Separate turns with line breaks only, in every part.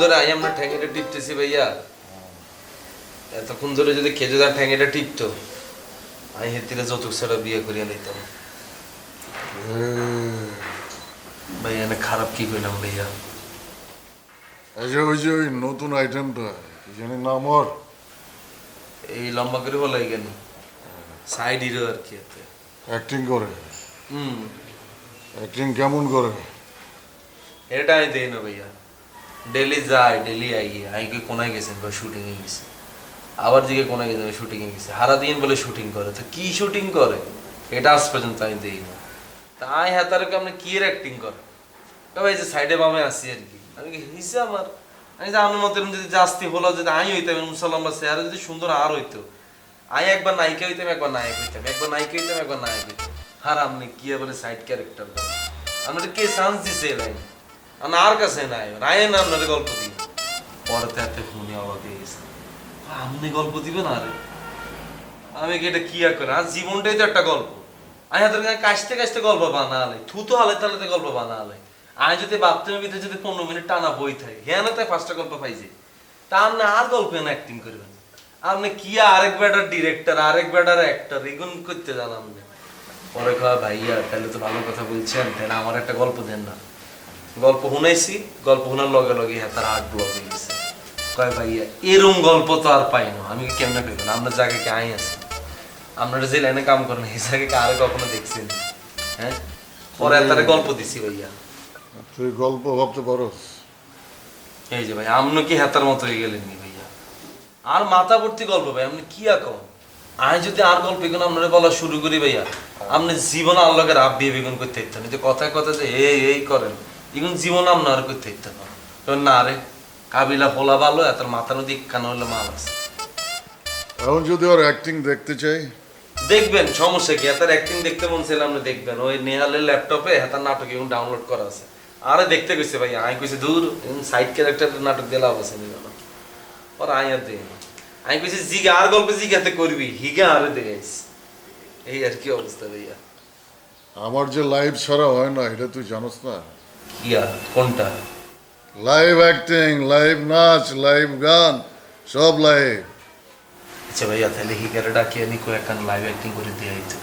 ধরে আই আমরা ঠ্যাঙ্গেটা টিপতেছি ভাইয়া। এতক্ষণ ধরে যদি খেজুদার ঠ্যাঙ্গেটা টিপতো আমি হেতিরে যৌতুক ছাড়া বিয়ে করিয়া নিতাম ভাইয়া না খারাপ কি কইলাম ভাইয়া?
এই যে ওই যে ওই নতুন আইটেমটা কি জানি নাম ওর?
এই লম্বা করে বলাই কেন? সাইড হিরো আর কি এতে।
অ্যাক্টিং করে।
হুম।
অ্যাক্টিং কেমন করে?
এটা দেই না ভাইয়া। ডেলি যায় ডেলি আই আইকে কোনায় গেছেন বা শুটিং এ গেছে। আবার দিকে কোনায় গেছেন শুটিং এ গেছে। সারা দিন বলে শুটিং করে। তো কি শুটিং করে? এটা আজ পর্যন্ত আমি দেই না। তা আই হাতারে আপনি কি অ্যাক্টিং করে তবে এই যে সাইডে বামে আসি আর কি। আমি কি হিসে আমার? আমি যে আমার যদি জাস্তি হলো, যদি আমি হইতাম মুসাল্লাম বা চেহারা যদি সুন্দর আর হইতো। আমি একবার নায়িকা হইতাম, একবার নায়ক হইতাম। একবার নায়িকা হইতাম, একবার নায়ক হইতাম। আর আপনি কি এবারে সাইড ক্যারেক্টার আপনার কে চান্স দিছে লাইন আর কাছে নাই রায় না আপনার গল্প দিই পরে তো শুনি অবাক হয়ে গেছে। আপনি গল্প দিবেন আর? আমি এটা কি আর করে? আর জীবনটাই তো একটা গল্প। আমি হাতের গায়ে কাশতে কাশতে গল্প বানালে থু তো হালে তালে গল্প বানালে। আমি যদি বাথরুমের ভিতরে যদি পনেরো মিনিট টানা বই থাকে হ্যাঁ তাই পাঁচটা গল্প পাইছে তা আপনি আর গল্প না অ্যাক্টিং করবেন? আপনি কি আরেক বেটার ডিরেক্টর আরেক বেটার অ্যাক্টর এগুন করতে জান আপনি পরে কয়, ভাইয়া, তাহলে তো ভালো কথা বলছেন, তাহলে আমার একটা গল্প দেন না। গল্প শুনাইছি গল্প শোনার লগে লগে হ্যাঁ তার আর্ট ব্লগ হয়ে গেছে। কয় ভাইয়া এরম গল্প তো আর পাই না আমি কেমনে পেব না? আপনার জায়গায় কি আই আছে। আপনারা যে লাইনে কাম করেন এই জায়গায় কি আরে কখনো দেখছেন হ্যাঁ? পরে তার গল্প দিছি ভাইয়া।
তুই গল্প ভাবতে পারোস।
এই যে ভাই আপনি কি হেতার মতো হয়ে গেলেন নি ভাইয়া? আর মাথা ভর্তি গল্প ভাই আপনি কি এখন আমি যদি আর গল্প এগুলো আপনারা বলা শুরু করি ভাইয়া আপনি জীবন আল্লাহকে রাব বিয়ে বেগুন করতে ইচ্ছেন যে কথায় কথা যে এই এই করেন। এগুন জীবন আপনার আর করতে না। কারণ না রে কাবিলা ফোলা ভালো এত মাথা নদী কান হলে মাল আছে।
এখন যদি ওর অ্যাক্টিং দেখতে চাই?
দেখবেন সমস্যা কি? এত অ্যাক্টিং দেখতে মন চাইলে আপনি দেখবেন। ওই নেহালের ল্যাপটপে হেতার নাটক এবং ডাউনলোড করা আছে। আরে দেখতে গেছে ভাই আমি কইছি দূর সাইড ক্যারেক্টার নাটক দিয়ে লাভ আছে নিল না ওর আই আর না। আমি কইছি জিগা আর গল্পে জিগাতে করবি? হিগা আরে দেখাইস এই আর কি অবস্থা ভাইয়া।
আমার যে লাইভ ছাড়া হয় না এটা তুই জানোস না?
কি আর কোনটা?
লাইভ অ্যাক্টিং লাইভ নাচ লাইভ গান সব লাইভ
আচ্ছা ভাইয়া তাহলে আমি কয়েকখান লাইভ অ্যাক্টিং করে দিয়ে আইতে।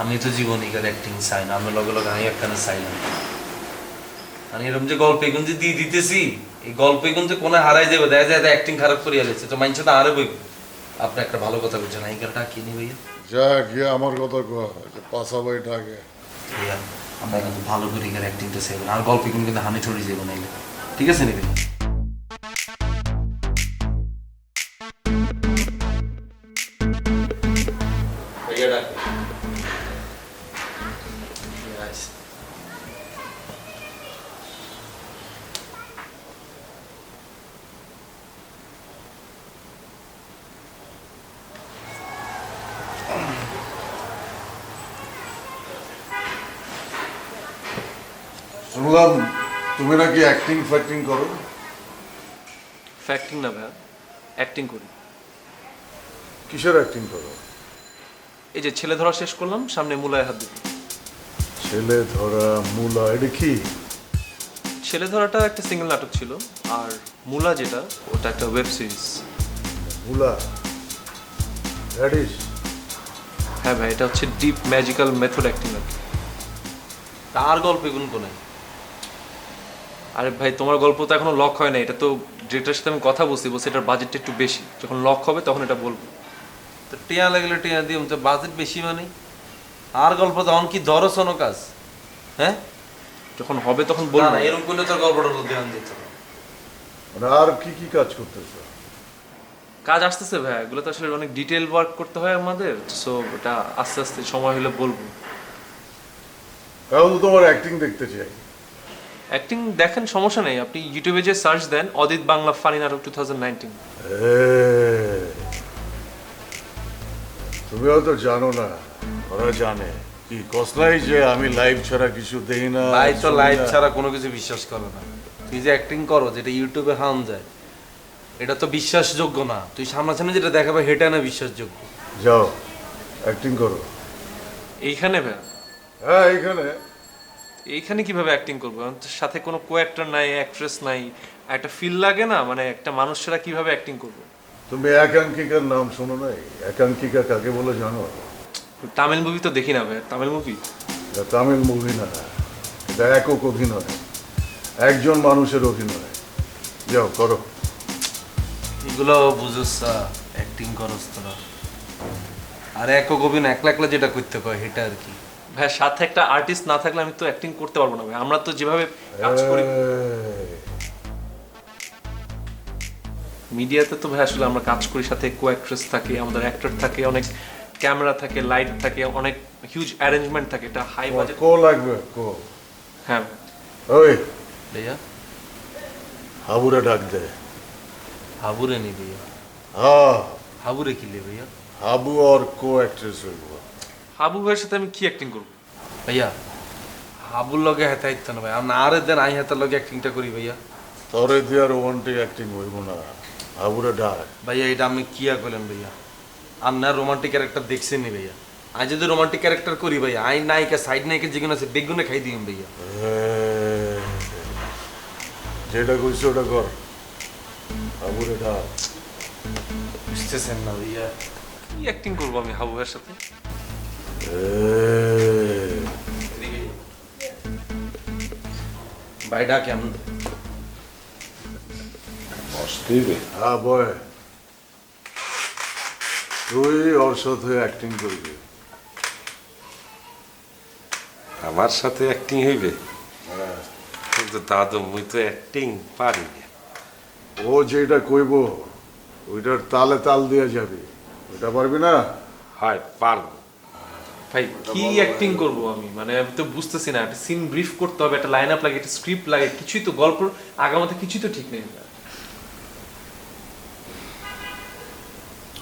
আমি তো জীবন হিগার অ্যাক্টিং চাই না আমি লগে লগে আমি একখানে চাই না। এরকম যে গল্প যে দিয়ে দিতেছি এই গল্প যে কোনে হারাই যাবে দেখা যায় অ্যাক্টিং খারাপ করিয়া লেছে তো মাইনছে তো আরে বই আপনি একটা ভালো কথা বলছেন হিগার ডাকিয়ে নি ভাইয়া?
যা গিয়ে আমার কথা কয় পাশা বইটা আগে
ভাইয়া আমরা কিন্তু ভালো করে এখানে অ্যাক্টিংটা চাইবেন আর গল্প কিন্তু কিন্তু হানি ছড়িয়ে যাব না ঠিক আছে নেবে ভাইয়া
শুনলাম তুমি নাকি অ্যাক্টিং ফ্যাক্টিং করো?
ফ্যাক্টিং না ভাইয়া অ্যাক্টিং করি।
কিসের অ্যাক্টিং করো?
এই যে ছেলে ধরা শেষ করলাম সামনে মূলায় হাত দিবি।
ছেলে ধরা মূলা এটা কি?
ছেলে ধরাটা একটা সিঙ্গেল নাটক ছিল আর মূলা যেটা ওটা একটা ওয়েব সিরিজ
মূলা? দ্যাট
হ্যাঁ ভাই এটা হচ্ছে ডিপ ম্যাজিক্যাল মেথড অ্যাক্টিং আর কি
তার গল্প এগুন কোনে
আরে ভাই তোমার গল্প তো এখনও লক হয় না এটা তো ডিরেক্টরের সাথে আমি কথা বলছি বলছি এটার বাজেটটা একটু বেশি। যখন লক হবে তখন এটা বলব।
তো টিয়া লাগলে টিয়া দিয়ে তো বাজেট বেশি মানে? আর গল্প তখন কি ধরো শোনো কাজ? হ্যাঁ?
যখন হবে তখন বলব।
না এরকম করলে তোর গল্পটা ধ্যান দিত না
মানে আর কি কি কাজ করতেছো?
কাজ আসতেছে ভাই এগুলো তো আসলে অনেক ডিটেল ওয়ার্ক করতে হয় আমাদের সো ওটা আস্তে আস্তে সময় হলে বলব।
এখন তো তোমার অ্যাক্টিং দেখতে চাই।
অ্যাক্টিং দেখেন সমস্যা নেই। আপনি ইউটিউবে যে সার্চ দেন অদিত বাংলা ফানি নাটক টু থাউজেন্ড নাইনটিন
তুমি হয়তো জানো না ওরা জানে। কি কসলাই যে আমি লাইভ ছাড়া কিছু দেই না
তো লাইভ ছাড়া কোনো কিছু বিশ্বাস করো না। তুই যে অ্যাক্টিং করো যেটা ইউটিউবে হাম যায় এটা তো বিশ্বাসযোগ্য না। তুই সামনাসামনি যেটা দেখাবে সেটা না বিশ্বাসযোগ্য।
যাও অ্যাক্টিং করো।
এইখানে ভাই।
হ্যাঁ এখানে
এইখানে কীভাবে অ্যাক্টিং করব? সাথে কোনো কো অ্যাক্টর নাই অ্যাক্ট্রেস নাই একটা ফিল লাগে না? মানে একটা মানুষ ছাড়া কীভাবে অ্যাক্টিং করব?
তুমি একাঙ্কিকার নাম শোনো নাই? একাঙ্কিকা কাকে বলে জানো?
তামিল মুভি তো দেখি না ভাই। তামিল মুভি
তামিল মুভি না। এটা একক অভিনয়। একজন মানুষের অভিনয়। যাও করো।
এগুলো বুঝোস অ্যাক্টিং করস তোরা। আর একক অভিনয় একলা একলা যেটা করতে কয় সেটা আর কি।
ভাই সাথে একটা আর্টিস্ট না থাকলে আমি তো অ্যাক্টিং করতে পারব না ভাই। আমরা তো যেভাবে কাজ করি মিডিয়াতে তো ভাই আসলে আমরা কাজ করি সাথে কো অ্যাক্ট্রেস থাকে আমাদের অ্যাক্টর থাকে অনেক ক্যামেরা থাকে লাইট থাকে অনেক হিউজ অ্যারেঞ্জমেন্ট থাকে এটা হাই বাজেট
কো লাগবে কো
হ্যাঁ।
ওই।
ভাইয়া?
হাবুরে ডাক দে।
হাবুরে নি ভাইয়া।
হ্যাঁ
হাবুরে কি লে ভাইয়া?
হাবু আর কো অ্যাক্ট্রেস হইব।
হাবু ভাইয়ের সাথে আমি কি অ্যাক্টিং করব?
ভাইয়া হাবুর লগে হেতা ইত্তা না ভাই। আর না আরে দেন আই হেতার লগে অ্যাক্টিংটা করি ভাইয়া।
তরে দিয়ে রোমান্টিক অ্যাক্টিং হইব না। হাবুরে ডাক।
ভাইয়া এটা আমি কি আর করলেন ভাইয়া? আপনার রোমান্টিক ক্যারেক্টার দেখছেন নি ভাইয়া? আই যদি রোমান্টিক ক্যারেক্টার করি ভাইয়া আই নায়িকা সাইড নায়িকা যেগুলো আছে বেগুনে খাই দিন ভাইয়া।
যেটা কইছো ওটা কর। হাবুরে ডাক।
বুঝতেছেন না ভাইয়া।
কি অ্যাক্টিং করব আমি হাবু ভাইয়ের সাথে?
এই,
ভাইডা কেমন
হ্যাঁ বয় তুই ওর সাথে অ্যাক্টিং করবি।
আমার সাথে অ্যাক্টিং হইবে? কিন্তু দাদু মুই তো অ্যাক্টিং পারি
ও যেটা কইব ওইটার তালে তাল দিয়ে যাবে। ওইটা পারবি না?
হয় পারব।
ভাই কি অ্যাক্টিং করব আমি? মানে আমি তো বুঝতেছি না একটা সিন ব্রিফ করতে হবে একটা লাইন আপ লাগে একটা স্ক্রিপ্ট লাগে কিছুই তো গল্প আগামাতে কিছুই তো ঠিক নেই।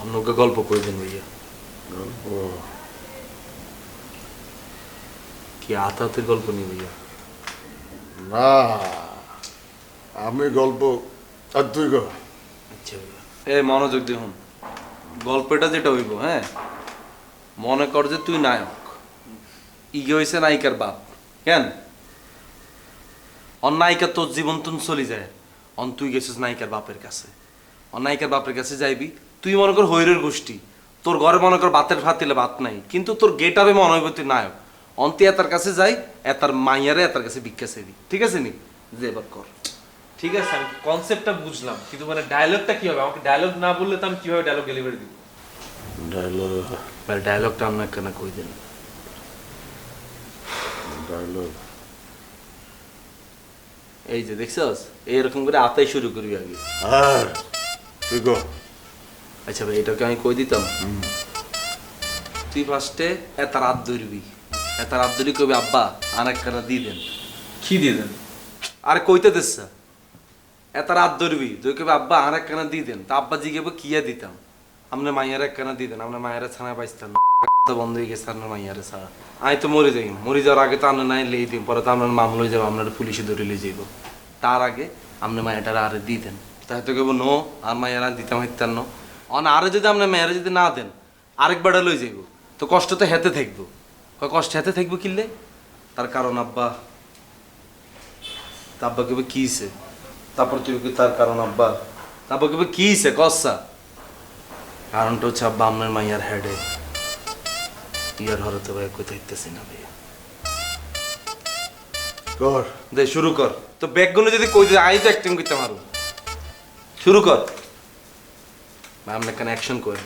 আপনাকে গল্প করে দিন ভাইয়া।
ও
কি আতাতের গল্প নেই ভাইয়া?
না আমি গল্প আর তুই গো
আচ্ছা ভাইয়া। মনোযোগ দেখুন গল্পটা যেটা হইব হ্যাঁ? মনে কর যে তুই নায়ক। ইগে হয়েছে নায়িকার বাপ, কেন? অন নায়িকা তোর জীবন তুন চলে যায়। অন, তুই গেছিস নায়িকার বাপের কাছে। অন, নায়িকার বাপের কাছে যাইবি, তুই মনে কর হৈরের গোষ্ঠী। তোর ঘরে মনে কর বাতের ভাতিলে ভাত নাই, কিন্তু তোর গেট আপে মনে হইব তুই নায়ক। অন্তি এতার কাছে যাই, এতার মাইয়ারে এতার কাছে ভিক্ষা চাইবি। ঠিক আছে নি? যে এবার কর।
ঠিক আছে, আমি কনসেপ্টটা বুঝলাম, কিন্তু মানে ডায়লগটা কি হবে? আমাকে ডায়লগ না বললে তো আমি কীভাবে ডায়লগ ডেলিভারি দিব?
ডায়লগ
ডায়লগটা আপনার কেন কই দেন
ডায়লগ
এই যে দেখছস? এইরকম করে আতাই শুরু করবি আগে।
আর তুই গো
আচ্ছা ভাই এটাকে আমি কই দিতাম? তুই ফার্স্টে এত রাত ধরবি। এত রাত ধরি কবি আব্বা আর এক কাটা দিয়ে দেন।
কি দিয়ে দেন?
আরে কইতে দিস। এত রাত ধরবি তুই কবি আব্বা আর এক কানা দিয়ে দেন। তা আব্বা জিগেবো কিয়া দিতাম? আপনি মাইয়ার এক দিতেন আপনার মায়ের ছানা পাইতাম না তো বন্ধ হয়ে গেছে আপনার মাইয়ারে ছাড়া আমি তো মরে যাই মরে যাওয়ার আগে তো আপনার নাই লেই দিন পরে তো আপনার মামলা যাব আপনার পুলিশে ধরে লিয়ে যাইব। তার আগে আপনি মায়েরটার আরে দিয়ে দেন। তাই তো কেবল নো, আর মায়েরা দিতাম হিতাম ন। অন আরে যদি আপনার মেয়েরা যদি না দেন আরেকবার লই যাইব। তো কষ্ট তো হেতে থাকব। কষ্ট হেতে থাকব কিনলে তার কারণ, আব্বা আব্বা কেবে কি তারপর কি তার কারণ, আব্বা তারপর কেবে কি হইছে? কসা কারণটা হচ্ছে আব্বা আপনার মাইয়ার হেডে ইয়ার হরে তো ভাই কোথায় হইতেছি না ভাইয়া।
কর।
দে শুরু কর। তো ব্যাগগুলো যদি কই দে আই তো অ্যাক্টিং করতে পারো শুরু কর। ভাই আমরা কেন অ্যাকশন করি।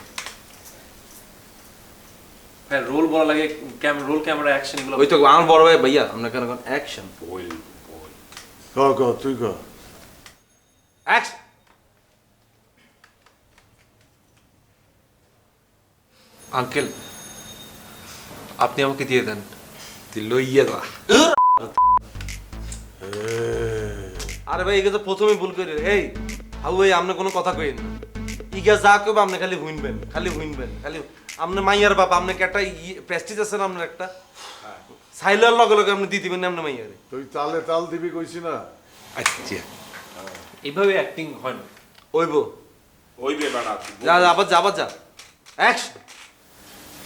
হ্যাঁ রোল বলা লাগে রোল ক্যামেরা অ্যাকশন এগুলো
ওই তো আমার বড় ভাই ভাইয়া আমরা কেন অ্যাকশন
বই বই
ক ক তুই ক
অ্যাকশন
আঙ্কেল আপনি আমাকে দিয়ে দেন।
লইয়া যা।
আরে ভাই এগুলো তো প্রথমে ভুল করে এই হাউ ভাই আপনি কোনো কথা কইেন না। ইগা যা কইব আপনি খালি হুইনবেন খালি হুইনবেন খালি আপনি মাইয়ার বাপ আপনাকে একটা প্রেস্টিজ আছে না আপনার একটা? সাইলার লগে লগে আপনি দিয়ে দিবেন না আপনি মাইয়ারে।
তুই তালে তাল দিবি কইছি না।
আচ্ছা।
এইভাবে অ্যাক্টিং হয় না।
ওইব।
ওইবে বাড়া
যা যা, আবার যা আবার যা। অ্যাকশন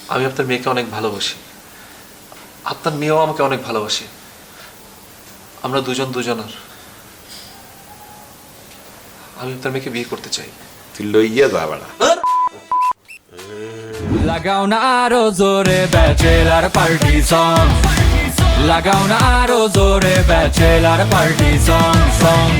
আমি আপনার মেয়েকে অনেক ভালোবাসি। আপনার মেয়েও আমাকে অনেক ভালোবাসে। আমরা দুজন দুজনার। আমি আপনার মেয়েকে বিয়ে করতে চাই।
তুই লইয়া যা বাড়া।
লাগাও না আরও জোরে ব্যাচেলার পার্টি সং লাগাও না আরও জোরে ব্যাচেলার পার্টি সং সং